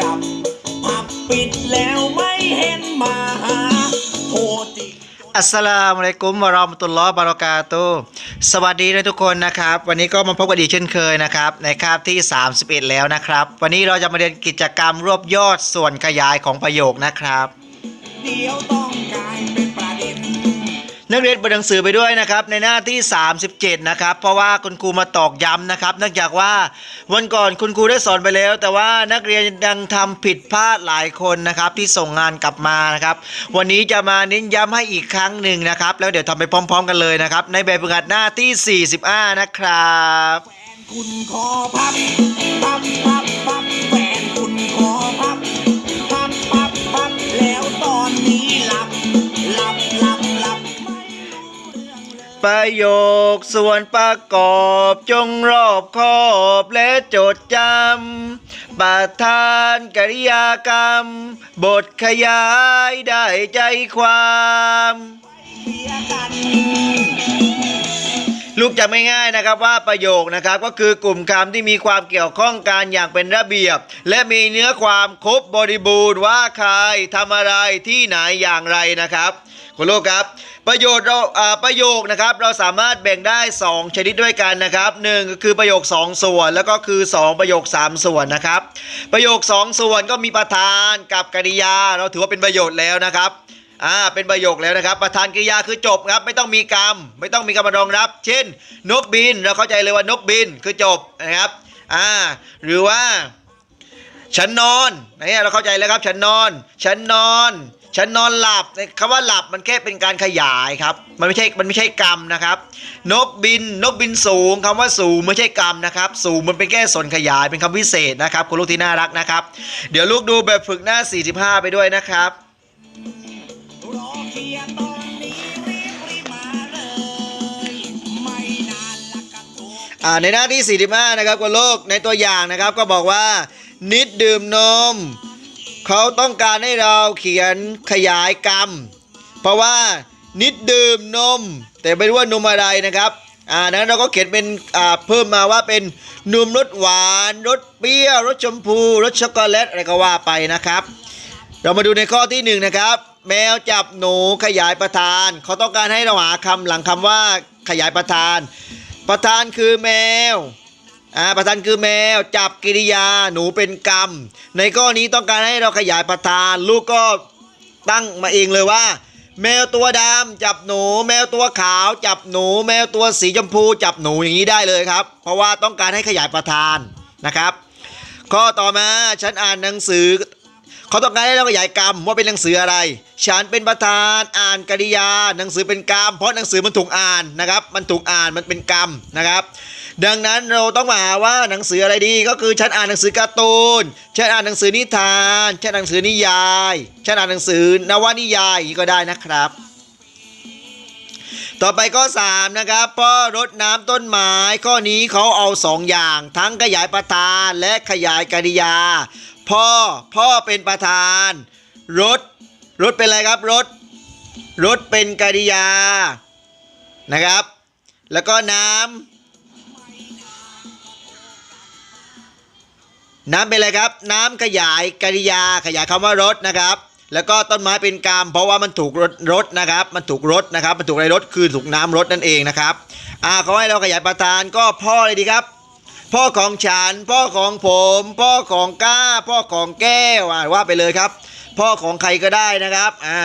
ดับผับปิดแล้วไม่เห็นมาหาโทรจิก อัสสลามุอะลัยกุมวะเราะมะตุลลอฮ์บารอกาตุฮ์สวัสดีนะทุกคนนะครับ วันนี้ก็มาพบกันอีกเช่นเคยนะครับ ในคาบที่ 31 แล้วนะครับ วันนี้เราจะมาเรียนกิจกรรมรวบยอดส่วนขยายของประโยคนะครับ เดี๋ยวต้อ นักเรียนเปิดหนังสือไปด้วยนะครับในหน้าที่ 37 นะครับ เพราะว่าคุณครูมาตอกย้ำนะครับเนื่องจากว่าวันก่อนคุณครูได้สอนไปแล้ว แต่ว่านักเรียนยังทำผิดพลาดหลายคนนะครับที่ส่งงานกลับมานะครับวันนี้จะมาเน้นย้ำให้อีกครั้งหนึ่งนะครับ แล้วเดี๋ยวทำไปพร้อม ๆ กันเลยนะครับ ในแบบฝึกหัดหน้าที่ 45 นะครับคุณขอพับพับพับพับแฟนคุณขอพับ ประโยคส่วนประกอบจงรอบคอบและจดจำประธานกริยากรรม บทขยายได้ใจความเสียกันลูกจำง่ายๆนะครับว่าประโยคนะครับก็คือกลุ่มคำที่มีความเกี่ยวข้องกันอย่างเป็นระเบียบ และมีเนื้อความครบบริบูรณ์ว่าใครทำอะไรที่ไหนอย่างไรนะครับคุณลูกครับ ประโยชน์เราประโยคนะครับเราสามารถแบ่งได้ 2 ชนิดด้วยกันนะครับหนึ่งก็คือประโยค 2 ส่วน แล้วก็คือ 2 ประโยค 3 ส่วนนะครับ ประโยค 2 ส่วนก็มีประธานกับกริยา เราถือว่าเป็นประโยชน์แล้วนะครับอ่าเป็นประโยคแล้วนะครับ ประธานกริยาคือจบครับ ไม่ต้องมีกรรม ไม่ต้องมีกรรมรองรับ เช่น นกบิน เราเข้าใจเลยว่านกบินคือจบนะครับอ่าหรือว่าฉันนอนเนี่ยเราเข้าใจแล้วครับ ฉันนอน ฉันนอน ฉันนอนหลับคำว่าหลับมันแค่เป็นการขยายครับ มันไม่ใช่ มันไม่ใช่กรรมนะครับ นกบิน นกบินสูงคำว่าสูงไม่ใช่กรรมนะครับ สูงมันเป็นแค่ส่วนขยาย เป็นคำพิเศษนะครับ คุณลูกที่น่ารักนะครับ เดี๋ยวลูกดูแบบฝึกหน้า 45 ไปด้วยนะครับในหน้าที่ 45 นะครับคุณลูกในตัวอย่างนะครับ ก็บอกว่านิดดื่มนม เขาต้องการให้เราเขียนขยายกรรม เพราะว่านิดดื่มนม แต่ไม่รู้ว่านมอะไรนะครับอ่านั้นเราก็เขียนเป็นอ่าเพิ่มมาว่าเป็นนมรสหวานรสเปรี้ยวรสชมพูรสช็อกโกแลตอะไรก็ว่าไปนะครับ เรามาดูในข้อที่หนึ่งนะครับ แมวจับหนูขยายประธาน เขาต้องการให้เราหาคำหลังคำว่าขยายประธาน ประธานคือแมว อ่าประธานคือแมวจับกิริยาหนูเป็นกรรม ในข้อนี้ต้องการให้เราขยายประธาน ลูกก็ตั้งมาเองเลยว่า แมวตัวดำจับหนู แมวตัวขาว จับหนู แมวตัวสีชมพู จับหนูอย่างนี้ได้เลยครับ เพราะว่าต้องการให้ขยายประธานนะครับ ข้อต่อมาฉันอ่านหนังสือเขาต้องการให้เราขยายกรรมว่าเป็นหนังสืออะไร ฉันเป็นประธานอ่านกริยา หนังสือเป็นกรรม เพราะหนังสือมันถูกอ่านนะครับ มันถูกอ่านมันเป็นกรรมนะครับ ดังนั้นเราต้องมาหาว่าหนังสืออะไรดีก็คือฉันอ่านหนังสือการ์ตูนฉันอ่านหนังสือนิทานฉันอ่านหนังสือนิยายฉันอ่านหนังสือนวนิยายก็ได้นะครับ ต่อไปข้อ3นะครับพ่อรดน้ำต้นไม้ข้อนี้เขาเอาสองอย่าง ทั้งขยายประธานและขยายกริยา พ่อพ่อเป็นประธานรถรถเป็นอะไรครับรถรถเป็นกริยานะครับ แล้วก็น้ำ น้ำเป็นอะไรครับ น้ำขยายกริยาขยายคำว่ารถนะครับ แล้วก็ต้นไม้เป็นกรรมเพราะว่ามันถูกรถรถนะครับ มันถูกรถนะครับ มันถูกอะไรรถคือถูกน้ำรถนั่นเองนะครับอ่าเขาให้เราขยายประธานก็พ่อเลยดีครับ พ่อของฉัน พ่อของผม พ่อของก้า พ่อของแก้วอ่าว่าไปเลยครับ พ่อของใครก็ได้นะครับอ่า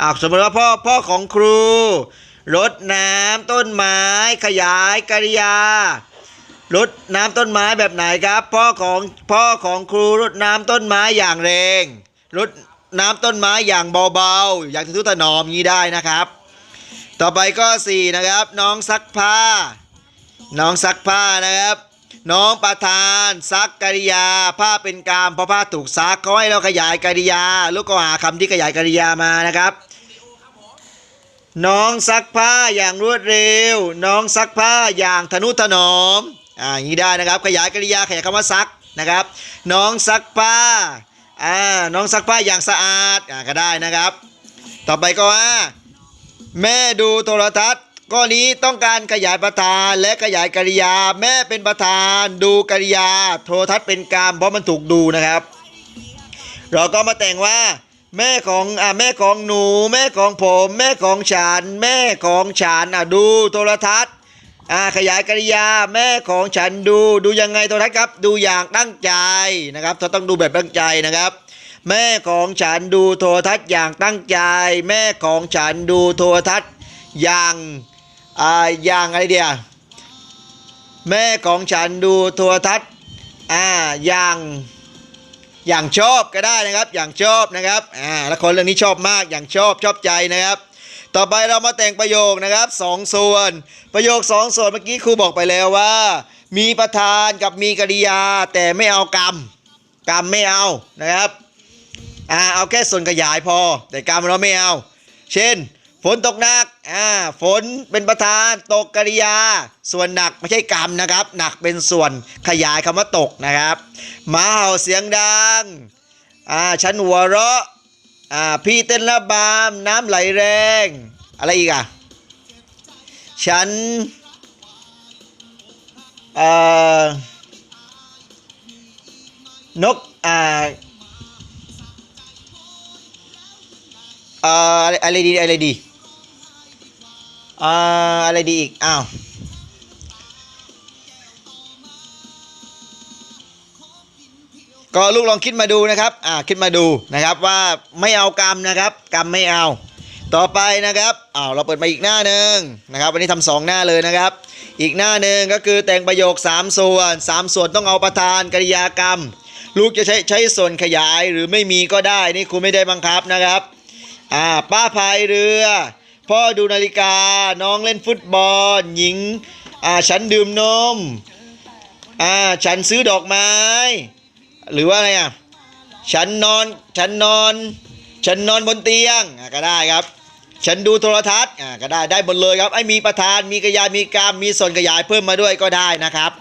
อ่าสมมติว่าพ่อพ่อของครูรดน้ำต้นไม้ขยายกริยา รดน้ำต้นไม้แบบไหนครับ พ่อของพ่อของครูรดน้ำต้นไม้อย่างแรงรดน้ำต้นไม้อย่างเบาๆ อย่างทุถนอมงนี้ได้นะครับ ต่อไปก็4นะครับ น้องซักผ้า น้องซักผ้านะครับ น้องประธานซักกริยา ผ้าเป็นกามเพราะผ้าถูกซักเขาให้เราขยายกริยา ลูกก็หาคำที่ขยายกริยามานะครับน้องซักผ้าอย่างรวดเร็ว น้องซักผ้าอย่างทนุถนอม อ่าอย่างนี้ได้นะครับ ขยายกริยาขยายคำว่าซักนะครับ น้องซักผ้าอ่าน้องซักผ้าอย่างสะอาดอ่าก็ได้นะครับ ต่อไปก็ว่า แม่ดูโทรทัศน์ข้อนี้ต้องการขยายประธานและขยายกริยา แม่เป็นประธาน ดูกริยา โทรทัศน์เป็นกรรมเพราะมันถูกดูนะครับ เราก็มาแต่งว่า แม่ของอ่าแม่ของหนู แม่ของผม แม่ของฉัน แม่ของฉันอะดูโทรทัศน์ อ่าขยายกริยาแม่ของฉันดูดูยังไงโทรทัศน์ครับ ดูอย่างตั้งใจนะครับเราต้องดูแบบตั้งใจนะครับ แม่ของฉันดูโทรทัศน์อย่างตั้งใจ แม่ของฉันดูโทรทัศน์อย่างอ่าอย่างอะไรเดียแม่ของฉันดูโทรทัศน์อ่าอย่างอย่างชอบก็ได้นะครับ อย่างชอบนะครับอ่าละครเรื่องนี้ชอบมากอย่างชอบชอบใจนะครับ ต่อไปเรามาแต่งประโยคนะครับสองส่วน ประโยคสองส่วนเมื่อกี้ครูบอกไปแล้วว่า มีประธานกับมีกริยา แต่ไม่เอากรรม กรรมไม่เอานะครับอ่าเอาแค่ส่วนขยายพอ แต่กรรมเราไม่เอา เช่น ฝนตกหนักอ่าฝนเป็นประธานตกกริยา ส่วนหนักไม่ใช่กรรมนะครับ หนักเป็นส่วนขยายคำว่าตกนะครับหมาเห่าเสียงดังอ่าฉันหัวเราะ อ่าพี่เต้นระบำน้ำไหลแรง อะไรอีกอะ ฉันอ่อนกอ่าอ่ออะไรอะไรดีอะไรดีอ่ออะไรดีอีก อ้าว ก็ลูกลองคิดมาดูนะครับ อ่าคิดมาดูนะครับว่าไม่เอากรรมนะครับ กรรมไม่เอา ต่อไปนะครับอ้าวเราเปิดมาอีกหน้าหนึ่งนะครับ วันนี้ทำสองหน้าเลยนะครับ อีกหน้าหนึ่งก็คือแต่งประโยค 3 ส่วน 3 ส่วนต้องเอาประธานกริยากรรม ลูกจะใช้ใช้ส่วนขยายหรือไม่มีก็ได้นี่ครูไม่ได้บังคับนะครับอ่าป้าพายเรือ พ่อดูนาฬิกาน้องเล่นฟุตบอล หญิงอ่าฉันดื่มนมอ่าฉันซื้อดอกไม้ หรือว่าอะไรอะฉันนอนฉันนอน ฉันนอนบนเตียงก็ได้ครับ ฉันดูโทรทัศน์ก็ได้ได้หมดเลยครับไอ้มีประธานมีกริยามีกรรมมีส่วนขยายเพิ่มมาด้วยก็ได้นะครับ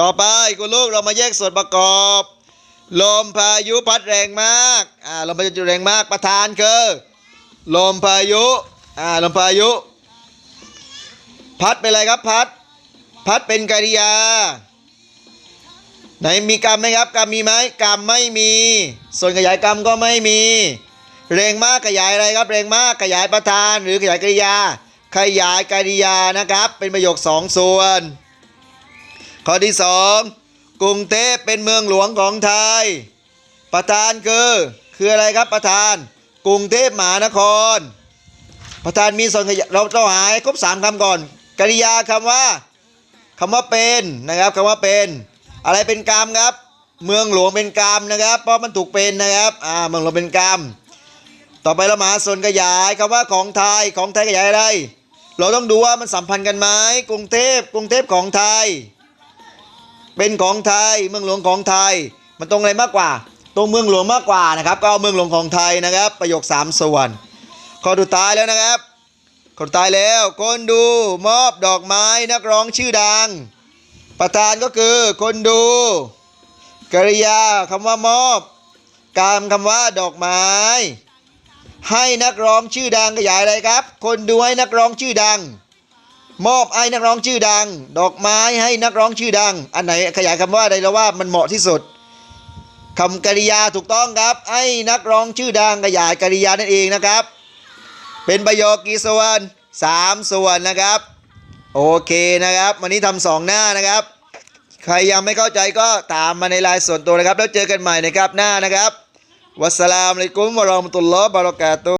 ต่อไปคุณลูกเรามาแยกส่วนประกอบลมพายุพัดแรงมากอ่าลมพายุแรงมากประธานคือลมพายุอ่าลมพายุ พัดเป็นอะไรครับพัด พัดเป็นกริยา ไหนมีกรรมไหมครับกรรมมีไหมกรรมไม่มี ส่วนขยายกรรมก็ไม่มีแรงมากขยายอะไรครับแรงมากขยายประธาน หรือขยายกริยา ขยายกริยานะครับ เป็นประโยคสองส่วน ข้อที่สองกรุงเทพเป็นเมืองหลวงของไทย ประธานคือคืออะไรครับประธาน กรุงเทพมหานคร ประธานมีส่วนขยายเราต้องหาให้ครบสามคำก่อนกริยาคำว่าคำว่าเป็นนะครับคำว่าเป็น อะไรเป็นกรรมครับ เมืองหลวงเป็นกรรมนะครับ เพราะมันถูกเป็นนะครับอ่าเมืองหลวงเป็นกรรมต่อไปเรามาหาส่วนขยายคำว่าของไทยของไทยขยายอะไร เราต้องดูว่ามันสัมพันธ์กันไหมกรุงเทพกรุงเทพของไทย เป็นของไทยเมืองหลวงของไทย มันตรงอะไรมากกว่า ตรงเมืองหลวงมากกว่านะครับ ก็เอาเมืองหลวงของไทยนะครับ ประโยค 3 ส่วนข้อสุดท้ายแล้วนะครับข้อดท้ายแล้วคนดูมอบดอกไม้นักร้องชื่อดัง ประธานก็คือคนดู กริยาคำว่ามอบกรรมคำว่าดอกไม้ ให้นักร้องชื่อดังขยายอะไรครับ คนดูให้นักร้องชื่อดัง มอบให้นักร้องชื่อดัง ดอกไม้ให้นักร้องชื่อดัง อันไหนขยายคำว่าใดแล้วว่ามันเหมาะที่สุดคำกริยาถูกต้องครับ ให้นักร้องชื่อดังขยายกริยานั่นเองนะครับ เป็นประโยคกี่ส่วนสามส่วนนะครับ โอเคนะครับ วันนี้ทำสองหน้านะครับ ใครยังไม่เข้าใจก็ตามมาในไลน์ส่วนตัวนะครับ แล้วเจอกันใหม่นะครับหน้านะครับ วัสสลามอะลัยกุมวะเราะมะตุลลอฮ์บะเราะกาตุ